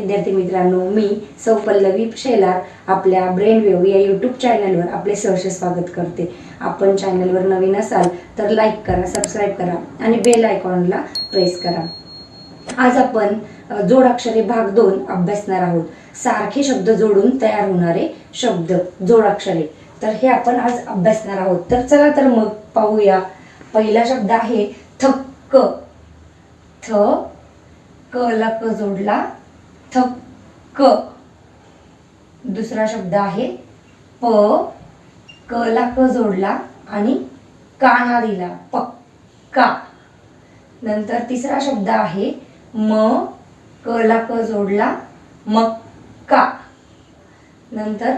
विद्यार्थी मित्रांनो मी सौ पल्लवी शेलार आपल्या ब्रेन वेव या यूट्यूब चॅनलवर आपले सहर्ष स्वागत करते. आपण चॅनलवर नवीन असाल तर लाईक करा सबस्क्राईब करा आणि बेल आयकॉनला प्रेस करा. आज आपण जोडाक्षरे भाग दोन अभ्यासणार आहोत. सारखे शब्द जोडून तयार होणारे शब्द जोडाक्षरे तर हे आपण आज अभ्यासणार आहोत. तर चला तर मग पाहूया. पहिला शब्द आहे थक्क. थ क लक जोडला थक्क दुसरा शब्द आहे प. क ला क जोडला आणि काना दिला. पक्का. नंतर तिसरा शब्द आहे म. क ला क जोडला. मक्का. नंतर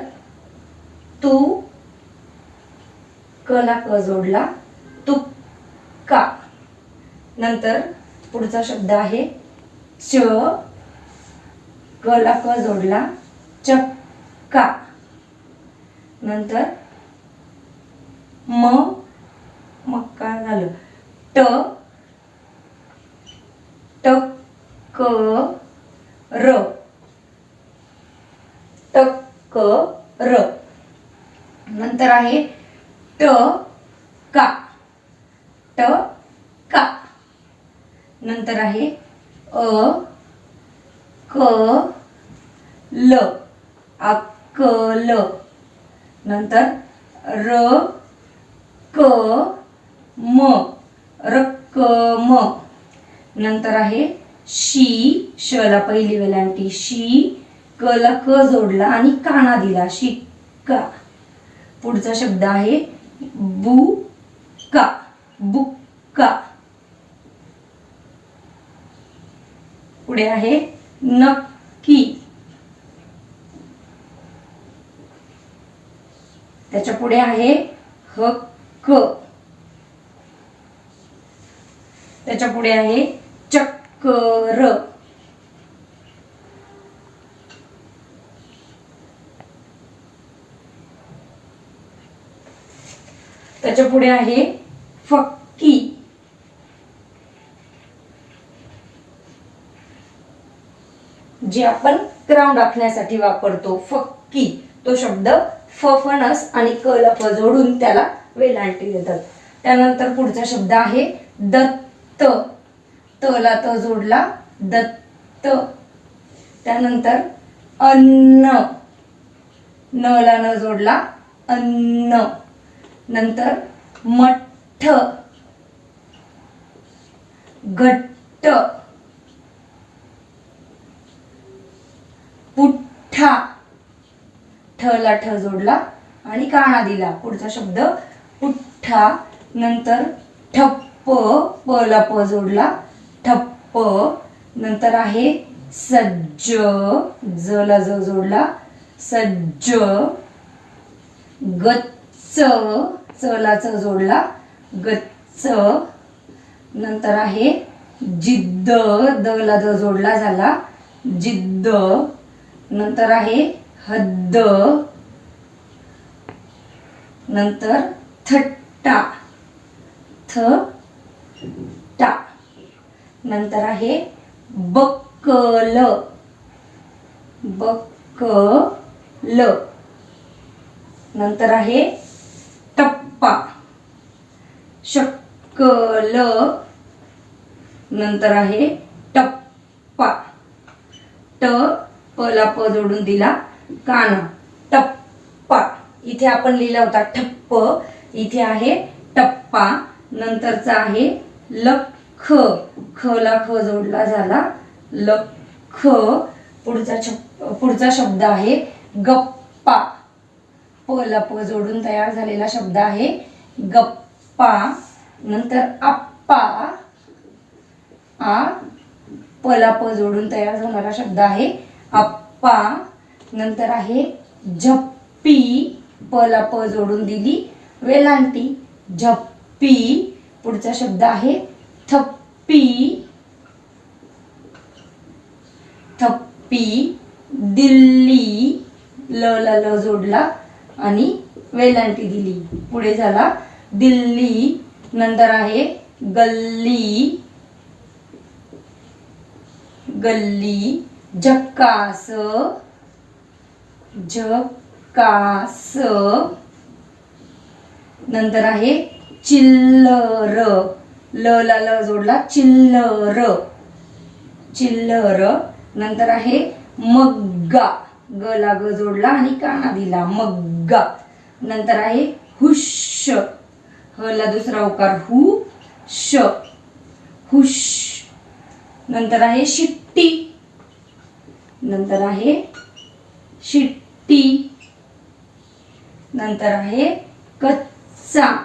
तू. क ला क जोडला. तुक्का. नंतर पुढचा शब्द आहे च. क ला क जोडला चक्का. नंतर म मक्का झालं. ट टक र टक र नंतर आहे ट का ट का नंतर आहे अ क ल अक्कल. नंतर र क म रक्कम. नंतर आहे शी श ला पहिली वेलांटी. शी क ला क जोडला आणि काना दिला. शिक्का पुढचा शब्द आहे बुका बुक्का पुढे आहे नक्की. त्याच्या पुढे आहे हक्क. त्याच्या पुढे आहे चक्कर. त्याच्या पुढे आहे फक्त जे आपण ग्राउंड राखण्यासाठी वापरतो फक्की तो शब्द फफणस आणि कलप जोडून त्याला वेलांटी देतात. त्यानंतर पुढचा शब्द आहे दत्त. तला त जोडला दत्त. त्यानंतर अन्न. नला न जोडला अन्न. नंतर मठ्ठ घट्ट. पुठ्ठा ठ ठ जोडला आणि काना दिला. पुढचा शब्द पुठ्ठा नंतर ठप्प प ला प जोडला. ठप्प नंतर आहे सज्ज. ज ला ज जोडला. सज्ज. गच्च. च ला च जोडला. गच्च. नंतर आहे जिद्द. द ला द जोडला झाला. जिद्द. नंतर आहे हद्द. नंतर थट्टा. थ टा नंतर आहे बक्कल. बक्कल. नंतर आहे टप्पा. शक्कल. नंतर आहे टप्पा. ट प ला प जोडून दिला. काना टप्पा. इथे आपण लिहिला होता ठप्प. इथे आहे टप्पा. नंतरचा आहे लख ख. ला ख जोडला झाला. लख पुढचा छप पुढचा शब्द आहे गप्पा. प ला प जोडून तयार झालेला शब्द आहे गप्पा. नंतर आप्पा. आ प ला प जोडून तयार होणारा शब्द आहे अप्पा नंतर आहे झप्पी प ला प जोडून दिली. वेलांटी झप्पी पुढचा शब्द आहे थप्पी. थप्पी दिल्ली ल ला ल जोडला आणि वेलांटी दिली. पुढे झाला दिल्ली नंतर आहे गल्ली. गल्ली झक्कास झकास नंतर आहे चिल्लर. ल ला ल जोडला चिल्लर. चिल्लर. नंतर आहे मग्गा. ग ला ग जोडला आणि काना दिला मग्गा. नंतर आहे हुश ह ला दुसरा उकार हु श. हुश नंतर आहे शिट्टी. नंतर आहे शिट्टी. नंतर आहे कच्चा.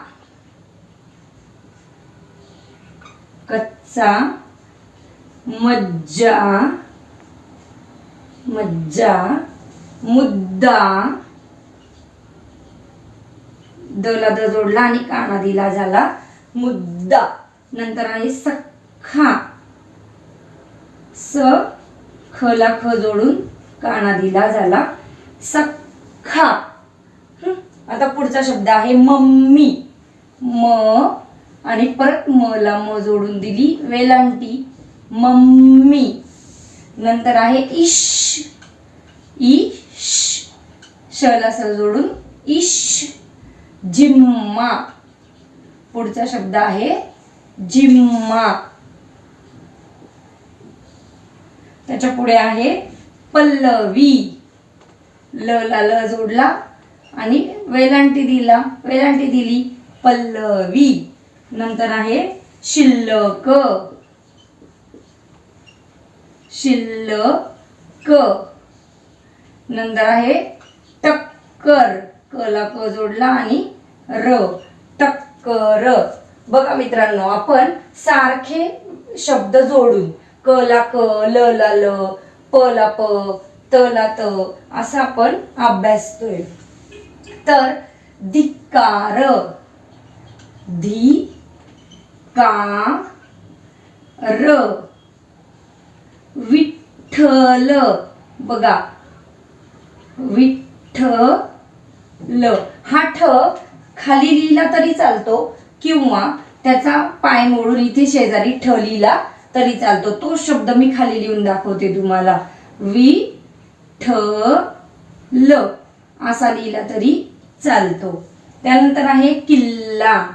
कच्चा मज्जा. मज्जा मुद्दा. दला द जोडला आणि काना दिला झाला मुद्दा. नंतर आहे सख्खा. स ख ला ख जोडून काना दिला झाला. सख्खा. आता पुढचा शब्द आहे मम्मी. म आणि परत म ला म जोडून दिली वेलांटी. मम्मी. नंतर आहे इश. इश. शला स जोडून इश. जिम्मा. पुढचा शब्द आहे जिम्मा. त्याच्या पुढे आहे पल्लवी. ल ला ल जोडला आणि वेलांटी दिला. वेलांटी दिली पल्लवी. नंतर आहे शिल्लक. शिल्लक. नंतर आहे टक्कर. क ला क जोडला आणि र. टक्कर. बघा मित्रांनो आपण सारखे शब्द जोडून क ला क ल ला ल प ला प त ला त असा आपण अभ्यासतोय. तर धिक्कार. धी का र विठ्ठल. बघा. विठ्ठल. हा ठ खाली लिहिला तरी चालतो किंवा त्याचा पाय मोडून इथे शेजारी ठ लिहिला तरी चालतो. तो शब्द मी खाली लिहून दाखवते तुम्हाला. वि ठ ल असा लिहिला तरी चालतो. त्यानंतर आहे किल्ला.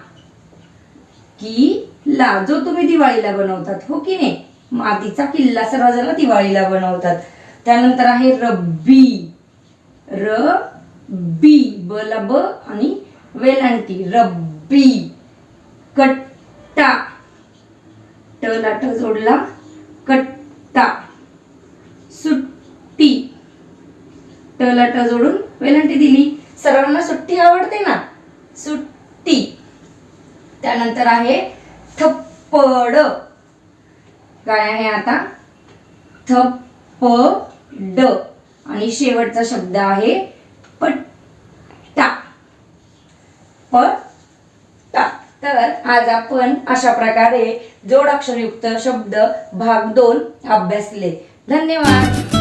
किल्ला. जो तुम्ही दिवाळीला बनवतात हो की नाही? मातीचा किल्ला सर्वजण दिवाळीला बनवतात. त्यानंतर आहे रब्बी. र बी ब ला ब आणि वेलांटी. रब्बी. कट्टा. ट ला ट जोडला. कट्टा. सुट्टी. ट ला ट जोडून वेलांटी दिली. सर्वांना सुट्टी आवडते ना? सुट्टी. त्यानंतर आहे थप्पड. काय आहे आता थप्प ड आणि शेवटचा शब्द आहे पट्टा. पट तर आज आपण अशा प्रकारे जोडाक्षरयुक्त शब्द भाग दोन अभ्यासले. धन्यवाद.